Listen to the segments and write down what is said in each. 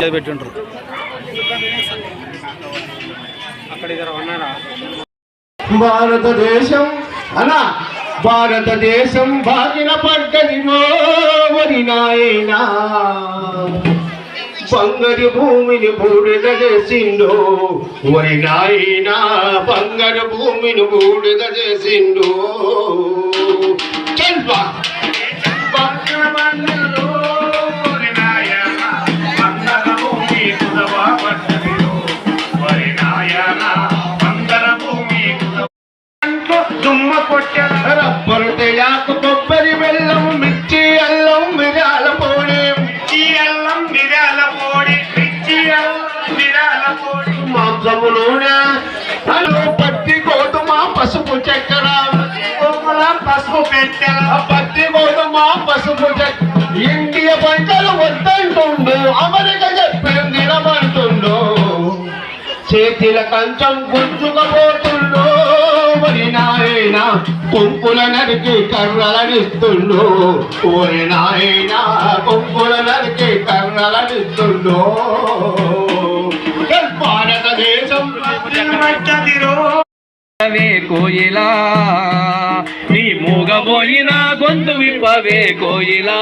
పెట్టుంటారు భారతదేశం అనా భారతదేశం బాగిన పడ్డదిలో వరి నాయనా. బంగారు భూమిని బూడిద చేసిండు వరి నాయనా. బంగారు భూమిని బూడిద చేసిండు. చల్పా చేతిల కంచం గుంజుకపోతుండు మరి నాయన కొంపుల నరికి కర్రలనిస్తుండు ఓరి నాయన కొంపుల నరికి కర్రలనిస్తుండు భారతదేశం. విప్పవే కోయిలా. నీ మూగబోయిన గొంతు విప్పవే కోయిలా.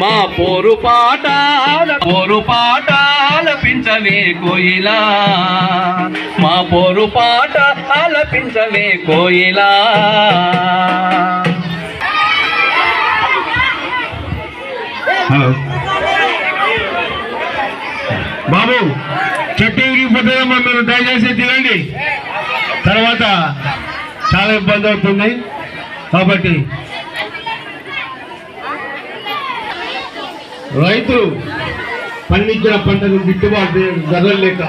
మా పోరు పాటాల పోరు పాటాల పించవే కోయిలా. మా పోరు పాట ఆలపించవే కోయిలా. హలో బాబు చెట్టు విరిగిపోతుందమ్మా మీరు దయచేసి తినండి. తర్వాత చాలా ఇబ్బంది అవుతుంది. కాబట్టి రైతు పండించిన పంటను గిట్టుబాటు ధరలు లేక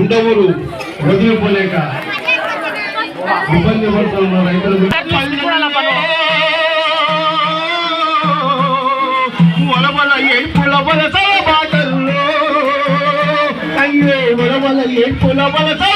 ఉండవులు వదిలిపోలేక ఇబ్బంది పడుతున్న రైతులు. వలవల ఏడ్పుల వలసల బాటల్లో. అయ్యే వలవల ఏడ్పుల వలసల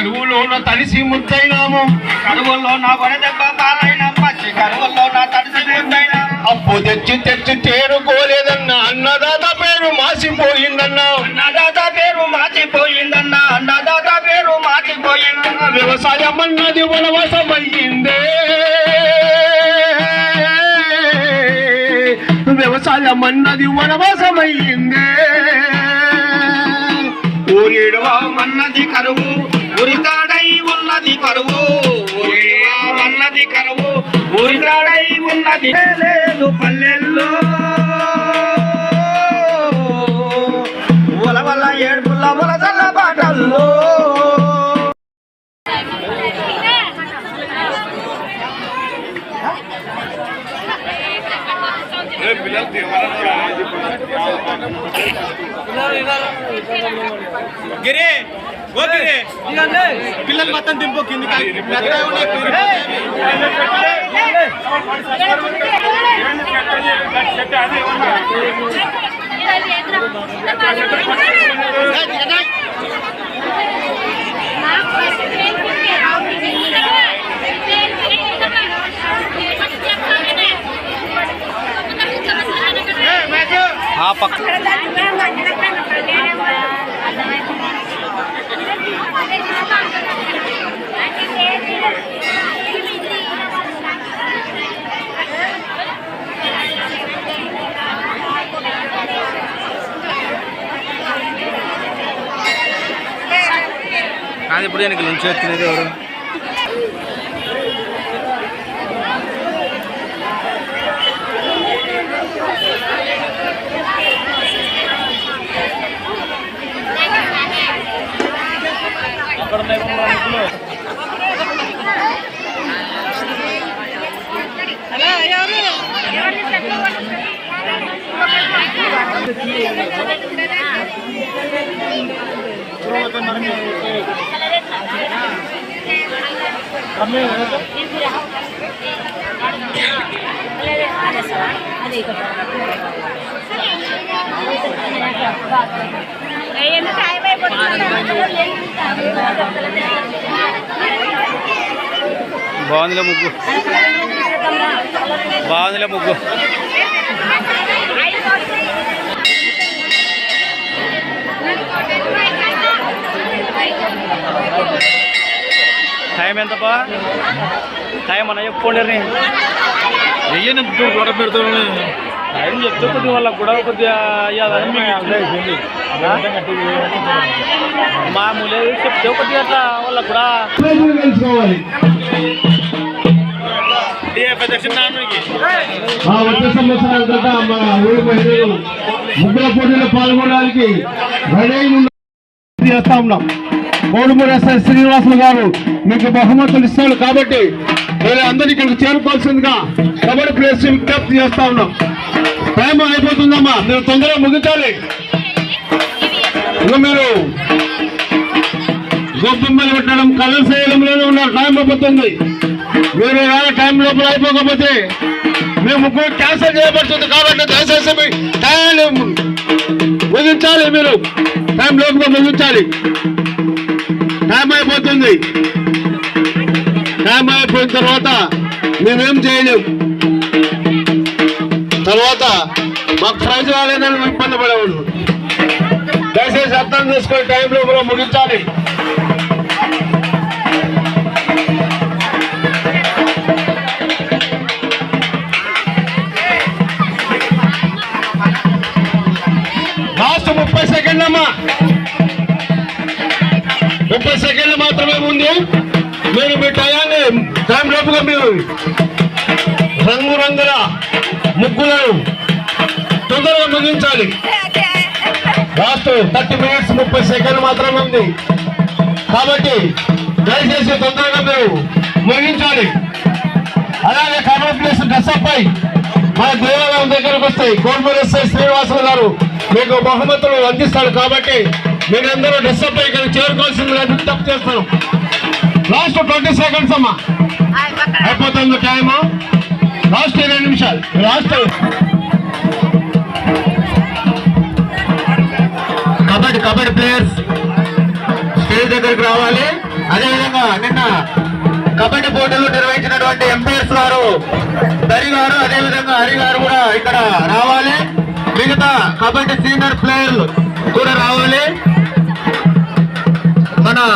కరువులోన తడిసి ముద్దైనాము. కరువుల్లో నా వడదెబ్బ పాలైన పచ్చి కరువుల్లో నా తడిసి ముద్దైన. అప్పు తెచ్చి తెచ్చి తేరుకోలేదన్న అన్నదాత పేరు మాసిపోయిందన్న. అన్నదాత పేరు మాచిపోయిందన్న అన్నదాత పేరు మాచిపోయిందన్న వ్యవసాయం అన్నది వనవసమయ్యిందే. వ్యవసాయం అన్నది వనవాసమయ్యిందే. ఊరేడువా మన్నది కరువు ఉరితాడై ఉన్నది కరువు. ఉన్నది కరువు. ఉరితాడై ఉన్నది లేదు పల్లెల్లో. వల వల్ల ఏడు పిల్లలు మొత్తం దింపు కిందికి మెత్తగా ఉన్నాయి, ఆ పక్క ఇప్పుడు എനിക്ക് లంచ్ వచ్చినది ఎవరు అక్కడ హలో ఎవరు టైం బాగుందిలే ముగ్గు బాగుందిలే ముగ్గు Thank you. టైం ఎంతపా టైం అన్న చెప్పుకోండి వెయ్యని గొడవ పెడుతున్నాను టైం చెప్తే కొద్దిగా వాళ్ళకి గొడవ కొద్దిగా మామూలే చెప్తే కొద్దిగా అట్లా వాళ్ళకి కూడా. వచ్చే సంవత్సరాల క్రితం మన ఊరి మహిళలు ముగ్గుల పోటీలో పాల్గొనడానికి రెడీ చేస్తా ఉన్నాం. కోడుమూరి ఎస్ఐ శ్రీనివాసులు గారు మీకు బహుమతులు ఇస్తాడు కాబట్టి మీరు అందరూ ఇక్కడికి చేరుకోవాల్సిందిగా కబడ్డీ ప్లేస్ విజ్ఞప్తి చేస్తా ఉన్నాం. టైం అయిపోతుందమ్మా మీరు తొందరగా ముగించాలి. మీరు గొప్పమ్మలు పెట్టడం కలర్ చేయడంలోనే ఉన్నారు టైం అయిపోతుంది. మీరు టైం లోపల అయిపోకపోతే మేము ముగ్గురు క్యాన్సిల్ చేయబడుతుంది కాబట్టి దయచేసి మీ టైం ముగించాలి మీరు. టైం లోపల ముగించాలి. టైం అయిపోతుంది టైం అయిపోయిన తర్వాత మేమేం చేయలేము తర్వాత మాకు ప్రైజ్ రాలేదని ఇబ్బంది పడేవాళ్ళు. దయచేసి అర్థం చేసుకొని టైం లోపల ముగించాలి. లాస్ట్ ముప్పై సెకండ్ అమ్మా ముప్పై సెకండ్లు మాత్రమే ఉంది మీరు మీ టయాన్ని టైం లోపుగా మీరు రంగురంగుల ముగ్గులను తొందరగా ముగించాలి. లాస్ట్ థర్టీ మినిట్స్ ముప్పై సెకండ్లు మాత్రమే ఉంది. కాబట్టి దయచేసి తొందరగా మీరు ముగించాలి. అలాగే కర్మ ప్లేస్ డ్రెస్అప్ అయి మన దేవాలయం దగ్గరకు వస్తాయి. కోర్మూరు ఎస్ఐ శ్రీనివాసులు గారు మీకు బహుమతులు అందిస్తాడు కాబట్టి మీరందరూ డ్రెస్అప్ అయి ఇక్కడ చేరుకోవాల్సిందిగా విజ్ఞప్తి చేస్తాను లాస్ట్ ట్వంటీ సెకండ్స్ అమ్మా. అయిపోతుంది టైము లాస్ట్ ఇరవై నిమిషాలు. Last kabaddi kabaddi players stage దగ్గరికి రావాలి. అదేవిధంగా నిన్న కబడ్డీ పోటీలు నిర్వహించినటువంటి ఎంపీఎస్ గారు దరి గారు అదేవిధంగా హరి గారు కూడా ఇక్కడ రావాలి. మిగతా కబడ్డీ సీనియర్ ప్లేయర్లు కూడా రావాలి. మన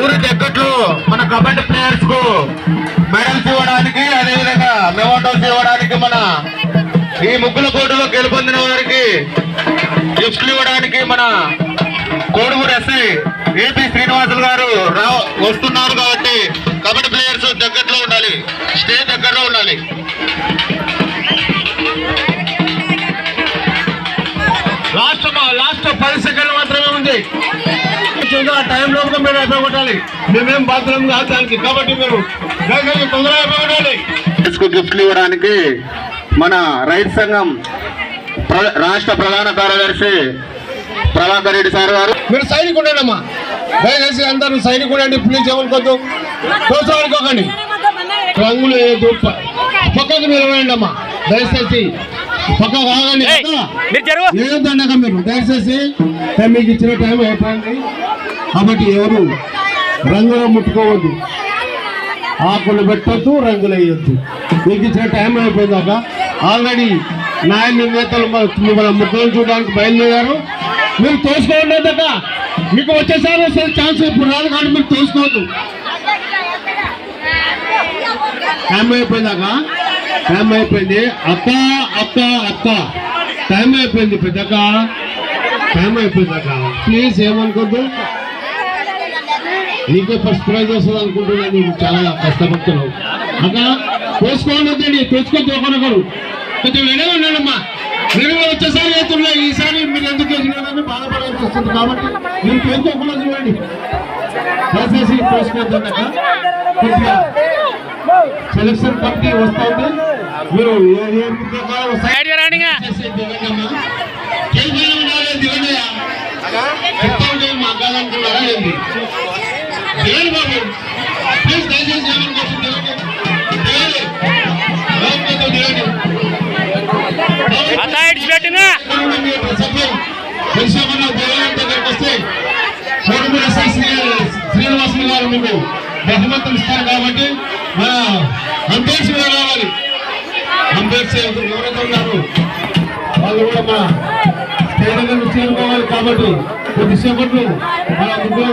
ఊరి దగ్గట్లో మన కబడ్డీ ప్లేయర్స్కు మెడల్స్ ఇవ్వడానికి అదేవిధంగా మెమోటోస్ ఇవ్వడానికి మన ఈ ముగ్గుల కోటలో గెలుపొందిన వారికి గిఫ్ట్లు ఇవ్వడానికి మన కోడుమూరు ఎస్ఐ ఏపీ శ్రీనివాసులు గారు రా వస్తున్నారు కాబట్టి కబడ్డీ ప్లేయర్స్ దగ్గరలో ఉండాలి స్టేజ్ దగ్గరలో ఉండాలి. లాస్ట్ లాస్ట్ పది సెకండ్లు మాత్రమే ఉంది. ఆ టైం లోపల మీరు అయిపోగొట్టాలి మేమేం బాధ్యం కాదు దానికి. కాబట్టి మీరు దయచేసి తొందరగా అయిపోగొట్టాలి గిఫ్ట్లు ఇవ్వడానికి మన రైతు సంఘం రాష్ట్ర ప్రధాన కార్యదర్శి ప్రభాకర్ రెడ్డి సార్ గారు. మీరు సైనికు ఉండండమ్మా దయచేసి అందరూ సైనికు ఉండండి. ప్లీజ్ ఏమనుకోద్దు ప్రోత్సాహనుకోకండి రంగులు వేయద్దు పక్కకు నిలబడండి అమ్మా. దయచేసి పక్క కాగండి ఏదండక మీరు దయచేసి మీకు ఇచ్చిన టైం అయిపోయింది. కాబట్టి ఎవరు రంగులు ముట్టుకోవద్దు. ఆకులు పెట్టద్దు రంగులు వేయొద్దు. మీకు ఇచ్చిన టైం అయిపోయిందాక ఆల్రెడీ నాయన నేతలు మన మన చూడడానికి బయలుదేరారు. మీరు తోసుకోండి దాక మీకు వచ్చేసారి వస్తుంది ఛాన్స్ ఇప్పుడు రాదు కానీ మీరు తోసుకోవద్దు. టైం అయిపోయిందాక? టైం అయిపోయింది. అక్క అక్క అక్క. టైం అయిపోయింది పెద్దక్క. టైం అయిపోయిందాక ప్లీజ్ ఏమనుకోద్దు. నీకే ఫస్ట్ ప్రైజ్ వస్తుంది అనుకుంటున్నా నువ్వు చాలా కష్టపడుతున్నావు. అక్క తోసుకోండి వద్దండి తోచుకొని ఒకరొకరు కొంచెం వెనక ఉన్నాడమ్మా వెనక వచ్చేసారి అవుతున్నా ఈసారి మీరు ఎందుకు వేసినారని బాధపడాల్సి వస్తుంది కాబట్టి మీరు తోచుకోకుండా చూడండి. దయచేసి సెలక్షన్ కమిటీ వస్తుంది. మీరు ఏ ఏ ప్రకారం చేయాలి బాబు ప్లీజ్ దయచేసి ఎవరి కోసం తెలియదు ఎవరితో తెలియదు గారు మీకు బహుమతులు ఇస్తారు కాబట్టి మన అంబేడ్స్ కూడా వాళ్ళు కూడా మన స్టేడియం చేరుకోవాలి కాబట్టి కొద్దిసేపట్లో మన ముగ్గురు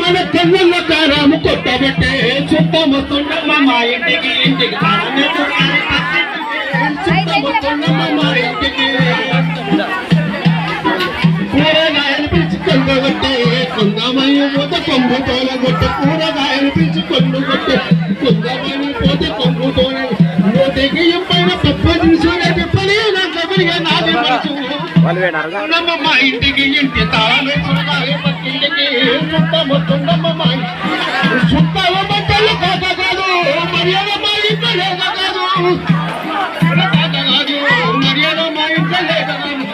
మన కన్నుల కారాము కొట్టబట్టే చుట్టముతుండమ్మ మా ఇంటికి ఇంటికి తాళమే చుట్టముతుండమ్మ మా ఇంటికి కూరగాయలు పిలుచుకొని కొట్టే కొందమని పోతే కొంగు తోల కూరగాయలు పిలుచుకొని కొందమని పోతే కొంగు నమ్మ మా ఇంటికి ఇంటి తాళమే చూడాలి పక్కింటికి చుట్టముతుండమ్మ మా చుట్టాల బట్టలు కాక కాదు మర్యాద మా ఇంట్లో లేక కాదు కాక కాదు మర్యాద మా ఇంట్లో లేక కాదు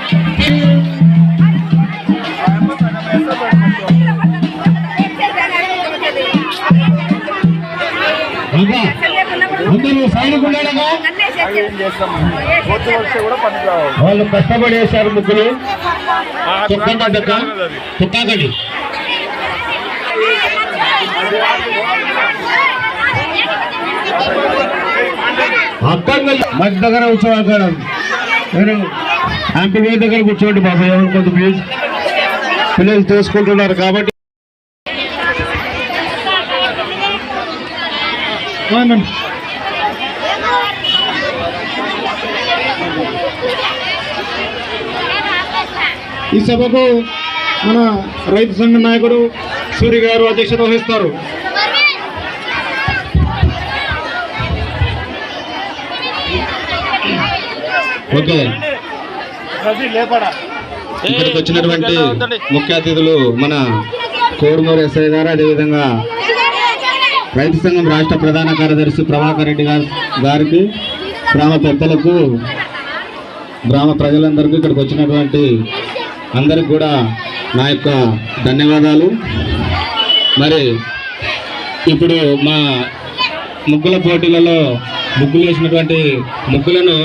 అందరూ సైనికులేగా వాళ్ళు కష్టపడి వేశారు ముగ్గులు తొక్కండి తొక్కాకండి మధ్య దగ్గర కూర్చోవాలి హ్యాంపీ వేర్ దగ్గర కూర్చోండి బాబు ఏమనుకోద్దు ప్లీజ్ పిల్లలు చేసుకుంటున్నారు కాబట్టి. ఈ సభకు మన రైతు సంఘ నాయకుడు సూరి గారు అధ్యక్షత వహిస్తారు. ఓకే. ఇక్కడికి వచ్చినటువంటి ముఖ్య అతిథులు మన కోరుమూరు ఎస్ఐ గారు అదేవిధంగా రైతు సంఘం రాష్ట్ర ప్రధాన కార్యదర్శి ప్రభాకర్ రెడ్డి గారు గారికి గ్రామ పెద్దలకు గ్రామ ప్రజలందరికీ ఇక్కడికి వచ్చినటువంటి అందరికి కూడా నా యొక్క ధన్యవాదాలు. మరి ఇప్పుడు మా ముగ్గుల పోటీలలో ముగ్గులు వేసినటువంటి ముగ్గులను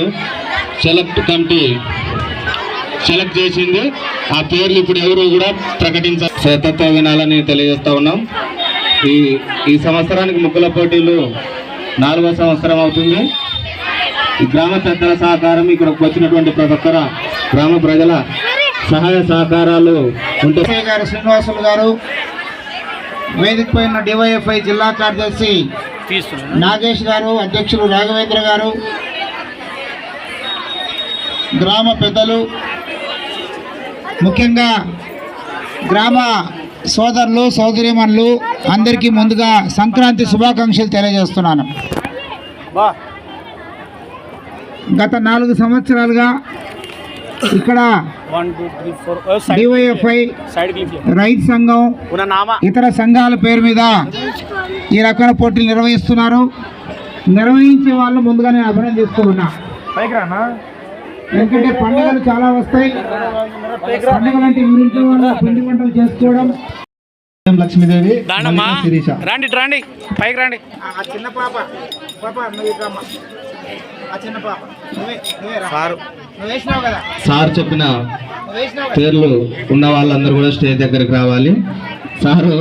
సెలెక్ట్ కమిటీ సెలెక్ట్ చేసింది. ఆ పేర్లు ఇప్పుడు ఎవరు కూడా ప్రకటించ వినాలని తెలియజేస్తూ ఉన్నాం. ఈ ఈ సంవత్సరానికి ముగ్గుల పోటీలు నాలుగో సంవత్సరం అవుతుంది. ఈ గ్రామ పెద్దల సహకారం ఇక్కడికి వచ్చినటువంటి ప్రతి ఒక్కర గ్రామ ప్రజల సహాయ సహకారాలు ఉంటే ఎస్ఐ గారు శ్రీనివాసులు గారు వేదిక పైన డివైఎఫ్ఐ జిల్లా కార్యదర్శి నాగేష్ గారు అధ్యక్షులు రాఘవేంద్ర గారు గ్రామ పెద్దలు ముఖ్యంగా గ్రామ సోదరులు సోదరిమణులు అందరికీ ముందుగా సంక్రాంతి శుభాకాంక్షలు తెలియజేస్తున్నాను. గత నాలుగు సంవత్సరాలుగా ఇక్కడ డివైఎఫ్ఐ క్లిప్ రైతు సంఘం ఇతర సంఘాల పేరు మీద ఈ రకమైన పోటీలు నిర్వహిస్తున్నారు. నిర్వహించే వాళ్ళు ముందుగా నేను అభినందిస్తూ ఉన్నా పైకి రానా ఎందుకంటే పండుగలు చాలా వస్తాయి. పండుగలు అంటే ఇంట్లో వాళ్ళు పిండి వంటలు చేసుకోవడం. లక్ష్మీదేవి రండి రండి. పైకి రండి. ఆ చిన్న పాప పాప. ఆ చిన్న పాప. సారు చెప్పిన పేర్లు ఉన్న వాళ్ళందరూ కూడా స్టేజ్ దగ్గరికి రావాలి. సారు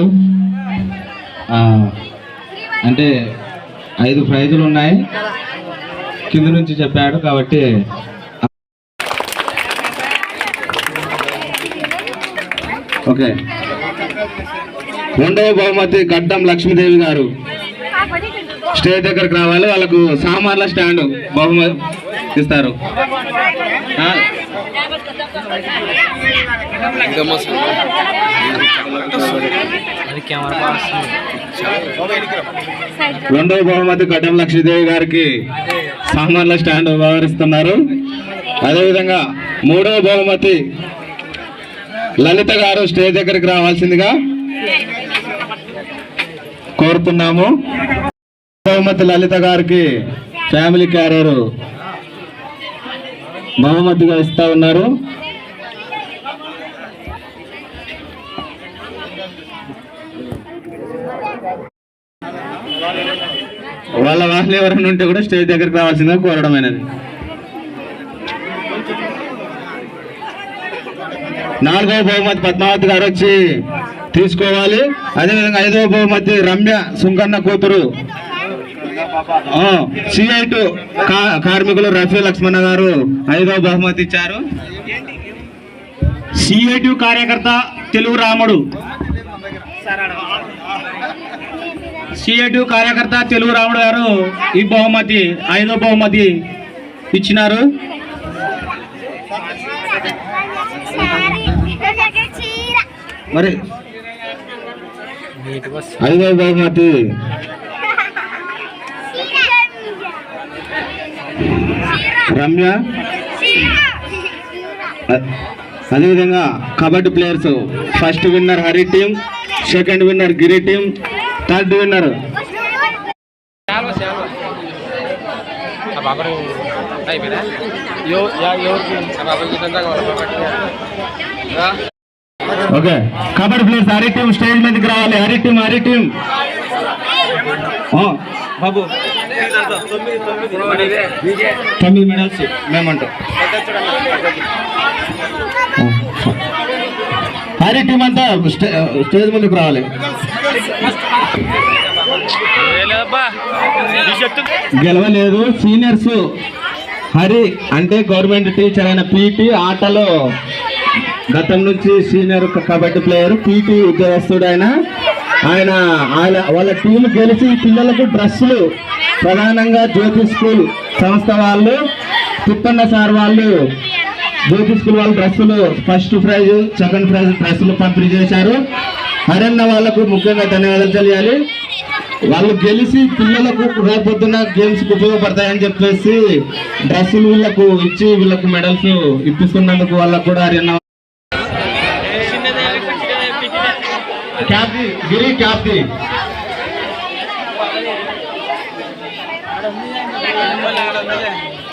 అంటే ఐదు ప్రైజులు ఉన్నాయి. కింద నుంచి చెప్పాడు కాబట్టి ఓకే. రెండవ బహుమతి గడ్డం లక్ష్మీదేవి గారు. స్టేజ్ దగ్గరకు రావాలి. వాళ్ళకు సామాన్ల స్టాండ్ బహుమతి ఇస్తారు. రెండవ బహుమతి గడ్డం లక్ష్మీదేవి గారికి సామాన్ల స్టాండ్ వ్యవహరిస్తున్నారు. అదేవిధంగా మూడవ బహుమతి లలిత గారు స్టేజ్ దగ్గరికి రావాల్సిందిగా కోరుతున్నాము. బహుమతి లలిత గారికి ఫ్యామిలీ క్యారియర్ బహుమతిగా ఇస్తా ఉన్నారు. వాళ్ళ వాళ్ళు ఎవరైనా ఉంటే కూడా స్టేజ్ దగ్గరికి రావాల్సిందిగా కోరడమైనది నాలుగవ బహుమతి పద్మావతి గారు వచ్చి తీసుకోవాలి. అదేవిధంగా ఐదవ బహుమతి రమ్య సుంకన్న కూతురు. సిఐ టు కార్మికులు రఫీ లక్ష్మణ గారు ఐదవ బహుమతి ఇచ్చారు. సిఐటు కార్యకర్త తెలుగు రాముడు. సిఐటి కార్యకర్త తెలుగు రాముడు గారు ఈ బహుమతి ఐదో బహుమతి ఇచ్చినారు. మరి ఐదో బహుమతి. రమ్య. అదేవిధంగా kabaddi players first winner Hari team second winner Giri team third winner. Okay. Kabaddi players Hari team stage మీదకి రావాలి. Hari team Hari team Babu. తొమ్మిది మెడల్స్ మేమంటాం. హరి టీమ్ అంతా స్టే- స్టేజ్ ముందుకు రావాలి. గెలవలేదు. సీనియర్స్ హరి అంటే గవర్నమెంట్ టీచర్ అయిన పీటీ ఆటలో గతం నుంచి సీనియర్ కబడ్డీ ప్లేయర్ పీటీ ఉద్యోగస్తుడు ఆయన. ఆయన ఆయన వాళ్ళ టీం గెలిచి పిల్లలకు డ్రెస్సులు ప్రధానంగా జ్యోతి స్కూల్ సంస్థ వాళ్ళు తిప్పన్న సార్ వాళ్ళు జ్యోతి స్కూల్ వాళ్ళు డ్రెస్సులు ఫస్ట్ ప్రైజ్ సెకండ్ ప్రైజ్ డ్రెస్సులు పంపిణీ చేశారు. హరన్న వాళ్ళకు ముఖ్యంగా ధన్యవాదాలు తెలియాలి. వాళ్ళు గెలిచి పిల్లలకు రేపొద్దున గేమ్స్కు ఉపయోగపడతాయని చెప్పేసి డ్రెస్సులు వీళ్ళకు ఇచ్చి వీళ్ళకు మెడల్స్ ఇప్పిస్తున్నందుకు వాళ్ళకు కూడా హరన్న క్యాప్ది గిరి క్యాప్ది చిన్న ప్రైజ్ చిన్న ప్రైజ్